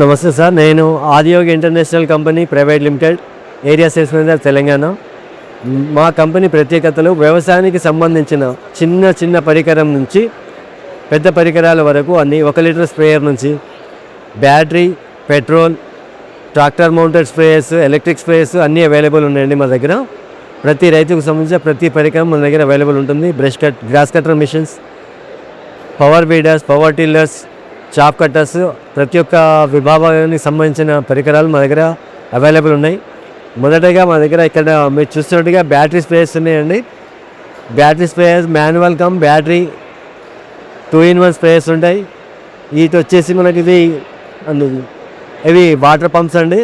నమస్తే సార్. నేను Adiyog international company private limited area sales manager Telangana. మా company ప్రత్యేకతలు వ్యవసాయానికి సంబంధించిన చిన్న చిన్న పరికరం నుంచి పెద్ద పరికరాల వరకు అన్ని ఒక లీటర్ స్ప్రేయర్ నుంచి battery petrol tractor mounted sprayers electric sprayers అన్నీ అవైలబుల్ ఉన్నాయండి మా దగ్గర. ప్రతి రైతుకు సంబంధించిన ప్రతి పరికరం మన దగ్గర అవైలబుల్ ఉంటుంది. Brush cut grass cutter machines power weeders power tillers chaff cutters ప్రతి ఒక్క విభాగానికి సంబంధించిన పరికరాలు మా దగ్గర అవైలబుల్ ఉన్నాయి. మొదటగా మా దగ్గర ఇక్కడ మీరు చూస్తున్నట్టుగా బ్యాటరీ స్ప్రేయర్స్ ఉన్నాయండి. Battery sprayers manual cum battery two in one sprayers ఉంటాయి. వీటి వచ్చేసి మనకి ఇది ఇవి వాటర్ పంప్స్ అండి.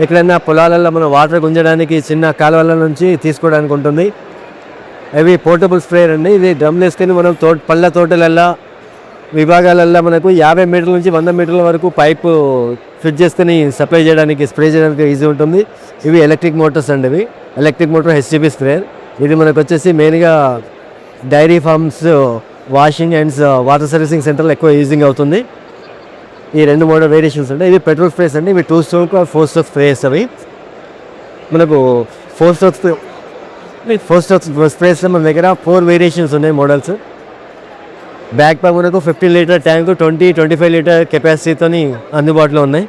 ఎక్కడైనా పొలాలలో మనం వాటర్ గుంజడానికి చిన్న కాలువల నుంచి తీసుకోవడానికి ఉంటుంది. ఇవి పోర్టబుల్ స్ప్రేయర్ అండి. ఇది డ్రమ్లు వేసుకొని మనం తోట పళ్ళ తోటలల్లో విభాగాలల్లో మనకు యాభై మీటర్ల నుంచి వంద మీటర్ల వరకు పైపు ఫిట్ చేసుకొని సప్లై చేయడానికి స్ప్రే చేయడానికి ఈజీ ఉంటుంది. ఇవి ఎలక్ట్రిక్ మోటార్స్ అండి ఇవి. Electric motor HDB sprayer. ఇది మనకు వచ్చేసి మెయిన్గా dairy farms washing and water servicing సెంటర్లో ఎక్కువ యూజింగ్ అవుతుంది. ఈ రెండు మోడల్ వేరియేషన్స్ ఉంటాయి ఇవి పెట్రోల్ స్ప్రేస్ అండి ఇవి two stroke four stroke sprays అవి. మనకు four strokes four strokes sprays మన దగ్గర ఫోర్ వేరియేషన్స్ ఉన్నాయి మోడల్స్ బ్యాక్ ప్యాక్ మనకు fifteen litre tank twenty twenty five litre కెపాసిటీతో అందుబాటులో ఉన్నాయి.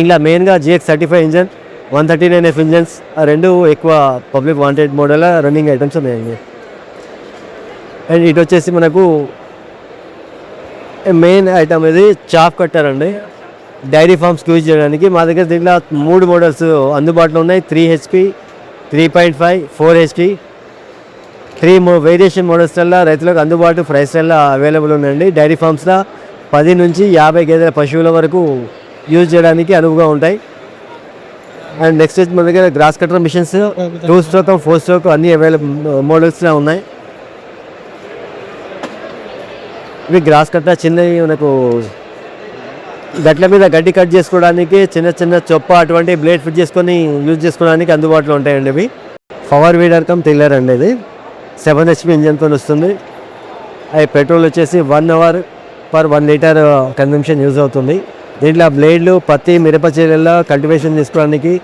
ఇంకా మెయిన్గా GX thirty five engine one thirty nine F engines ఆ రెండు ఎక్కువ public wanted model running items ఉన్నాయండి అండ్ ఇటు వచ్చేసి మనకు మెయిన్ ఐటమ్ ఇది చాప్ కట్టర్ అండి డైరీ ఫార్మ్స్ యూజ్ చేయడానికి మా దగ్గర దీంట్లో మూడు మోడల్స్ అందుబాటులో ఉన్నాయి. Three HP three point five four HP. Three మో వేరియేషన్ మోడల్స్లో రైతులకు అందుబాటు ప్రైస్లలో అవైలబుల్ ఉన్నాయండి. డైరీ ఫార్మ్స్లో పది నుంచి యాభై గేదెల పశువుల వరకు యూజ్ చేయడానికి అనువుగా ఉంటాయి. అండ్ నెక్స్ట్ వచ్చి మన దగ్గర grass cutter machines two stroke four stroke అన్ని అవైలబుల్ మోడల్స్లో ఉన్నాయి. ఇవి గ్రాస్ కట్ట చిన్నవి మనకు గట్ల మీద గడ్డి కట్ చేసుకోవడానికి చిన్న చిన్న చొప్ప అటువంటి బ్లేడ్ ఫిట్ చేసుకొని యూజ్ చేసుకోవడానికి అందుబాటులో ఉంటాయండి ఇవి. పవర్ వీడర్ కమ్ థ్రిల్లర్ అండి ఇది. సెవెన్ హెచ్పి ఇంజన్తో వస్తుంది. అవి పెట్రోల్ వచ్చేసి one hour per one litre consumption use అవుతుంది. దీంట్లో బ్లేడ్లు పత్తి మిరప చీరల్లో కల్టివేషన్ చేసుకోవడానికి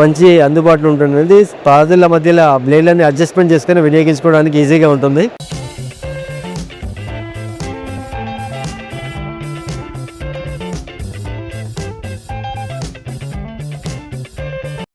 మంచి అందుబాటులో ఉంటుంది పాదుల మధ్యలో బ్లేడ్లని అడ్జస్ట్మెంట్ చేసుకొని వినియోగించుకోవడానికి ఈజీగా ఉంటుంది.